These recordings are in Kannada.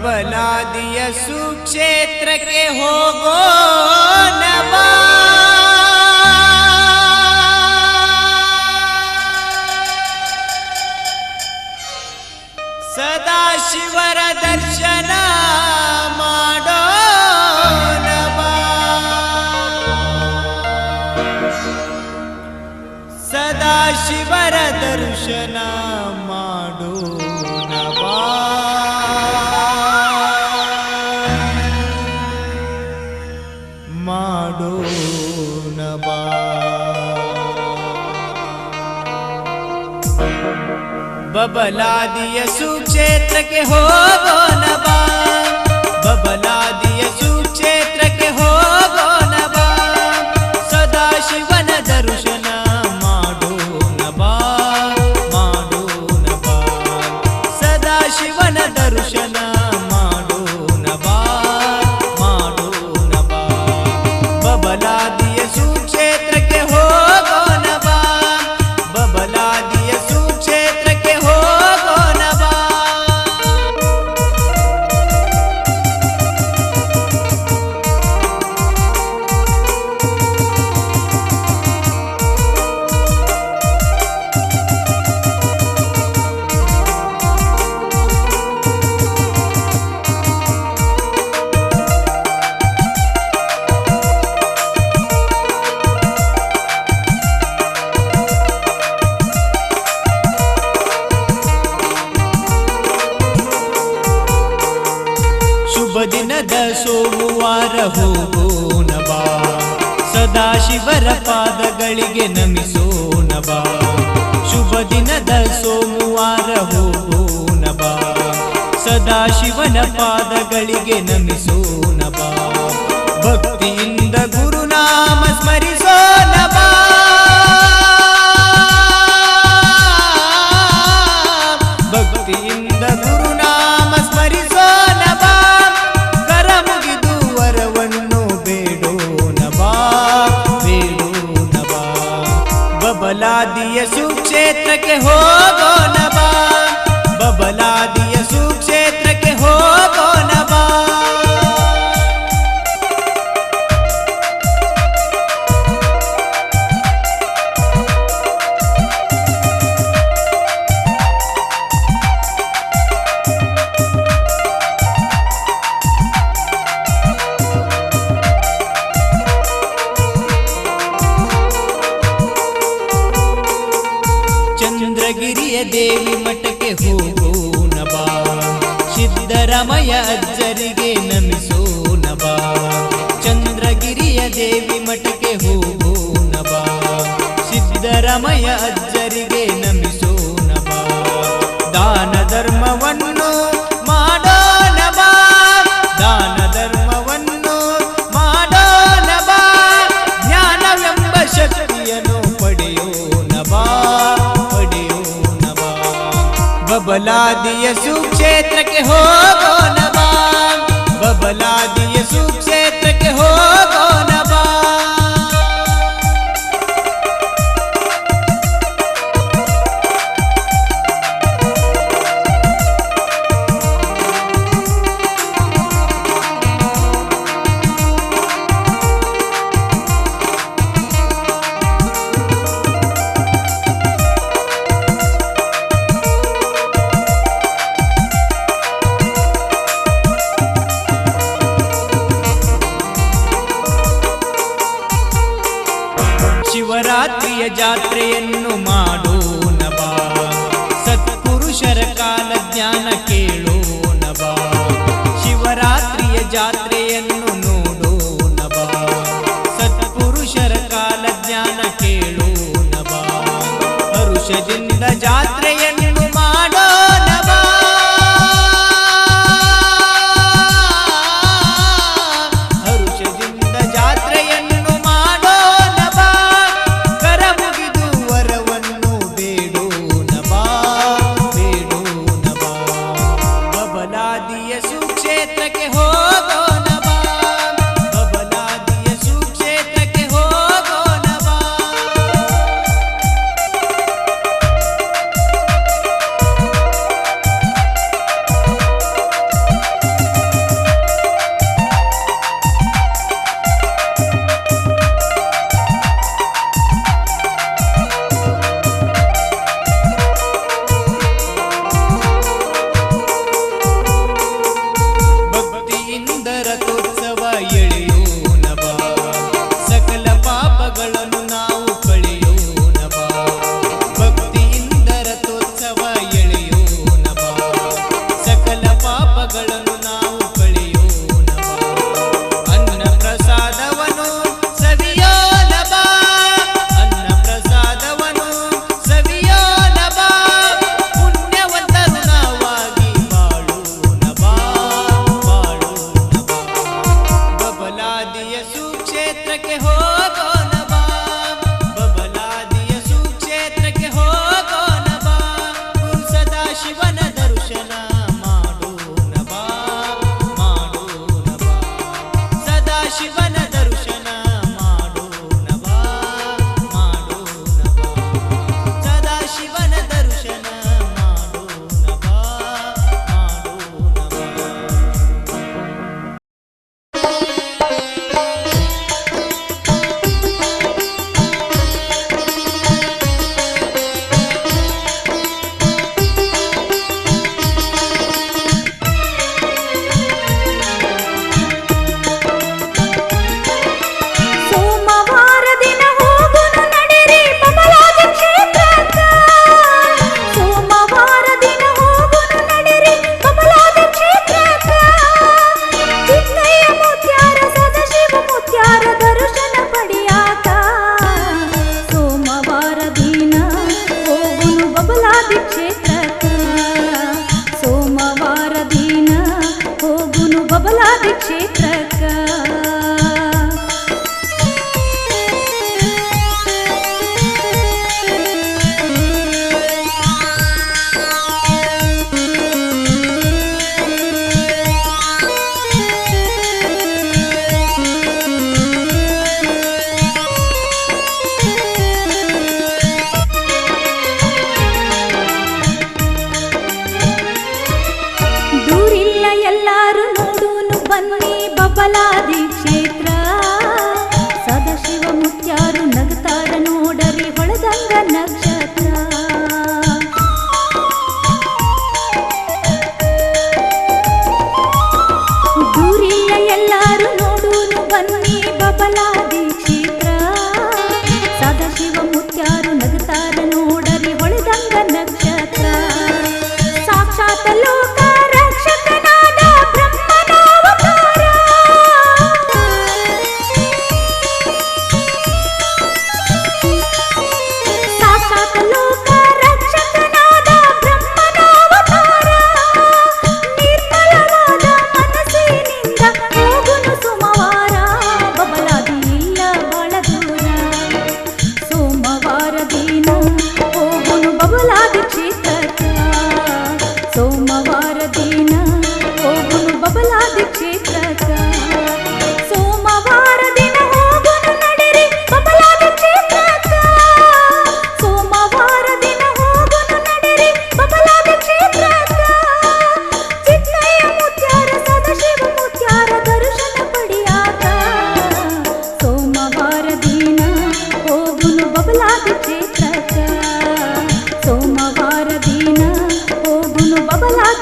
बना दिया सुक्षेत्र के हो गो नम सदा शिवर दर्शन सदाशिवर दर्शना नबा। बबला दिय सुक्षेत्र के हो नबा। बबला दिय ದಿನದ ಸೋಮವಾರ ಸದಾ ಸದಾಶಿವರ ಪಾದಗಳಿಗೆ ನಮಿಸೋಣ ಬಾ ಶುಭ ದಿನದ ಸೋಮವಾರ ಸದಾ ಸದಾಶಿವನ ಪಾದಗಳಿಗೆ ನಮಿಸೋಣ ಬಾ ಭಕ್ತಿಯಿಂದ बबला दिए सुक्षेत्र के हो गो नबा बबला दिए सुक्षेत्र के हो गो नबा ಸಿದ್ದರಾಮಯ್ಯ ಅಜ್ಜರಿಗೆ ನಮಿಸೋ ಬಾ ಚಂದ್ರಗಿರಿಯ ದೇವಿ ಮಠಕ್ಕೆ ಹೋಗೋ ಬಾ ಸಿದ್ದರಾಮಯ್ಯ ಅಜ್ಜರಿಗೆ ನಮಿಸೋ ಬಾ ದಾನ ಧರ್ಮವನ್ನು ಮಾಡೋಣ ಬಾ ದಾನ ಧರ್ಮವನ್ನು ಮಾಡೋಣ ಬಾ ಜ್ಞಾನವೆಂಬ ಶಕ್ತಿಯನ್ನು ಪಡೆಯೋಣ ಬಾ ಬಬಲಾದಿಯ ಸುಕ್ಷೇತ್ರಕ್ಕೆ ಹೋಗೋಣ ಬಾ Jesús.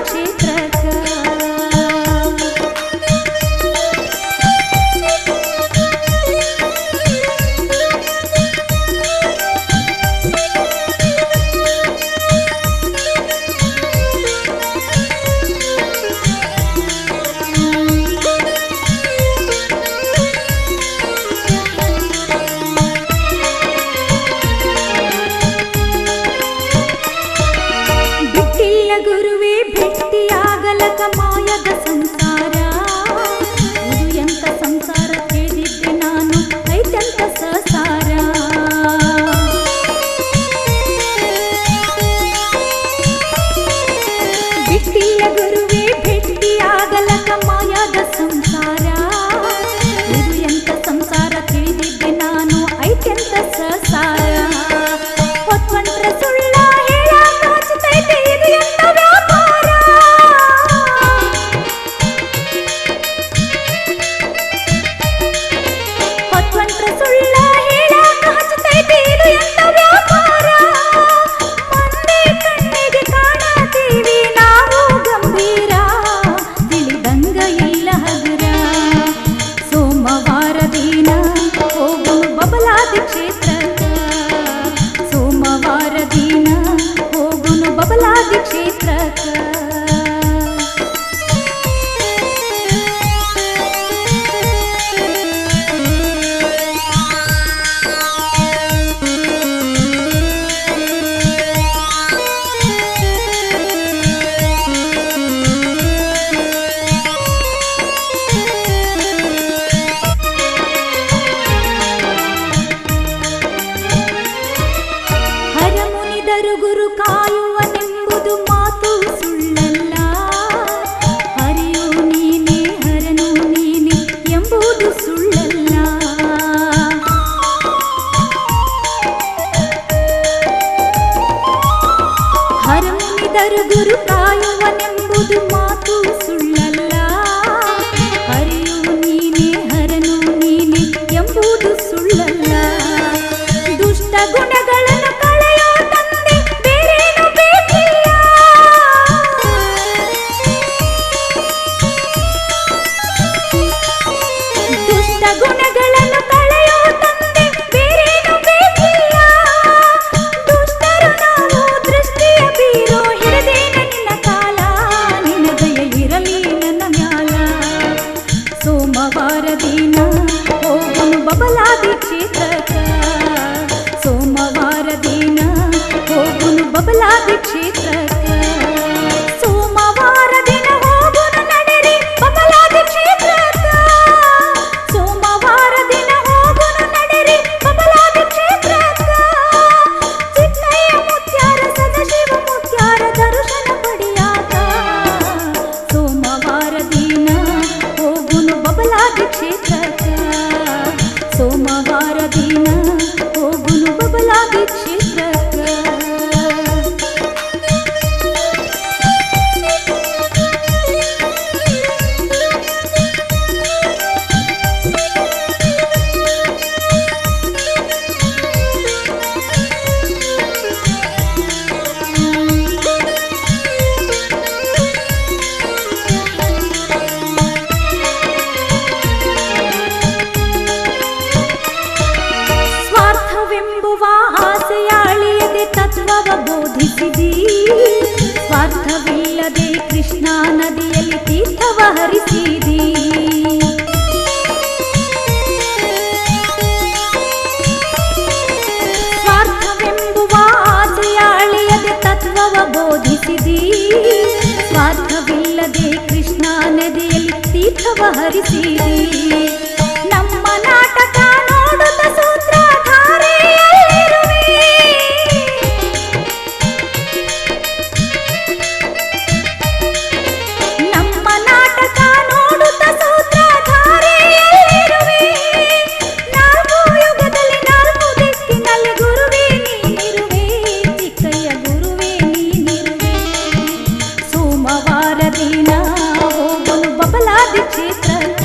Babaladi laguna Di. Babaladi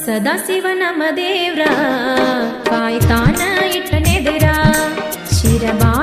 Sadashiva ನಮ್ಮ ದೇವ್ರ ಕಾಯ್ತಾನ ಇಟ್ಟನೆದುರ ಶಿರಬಾಗಿ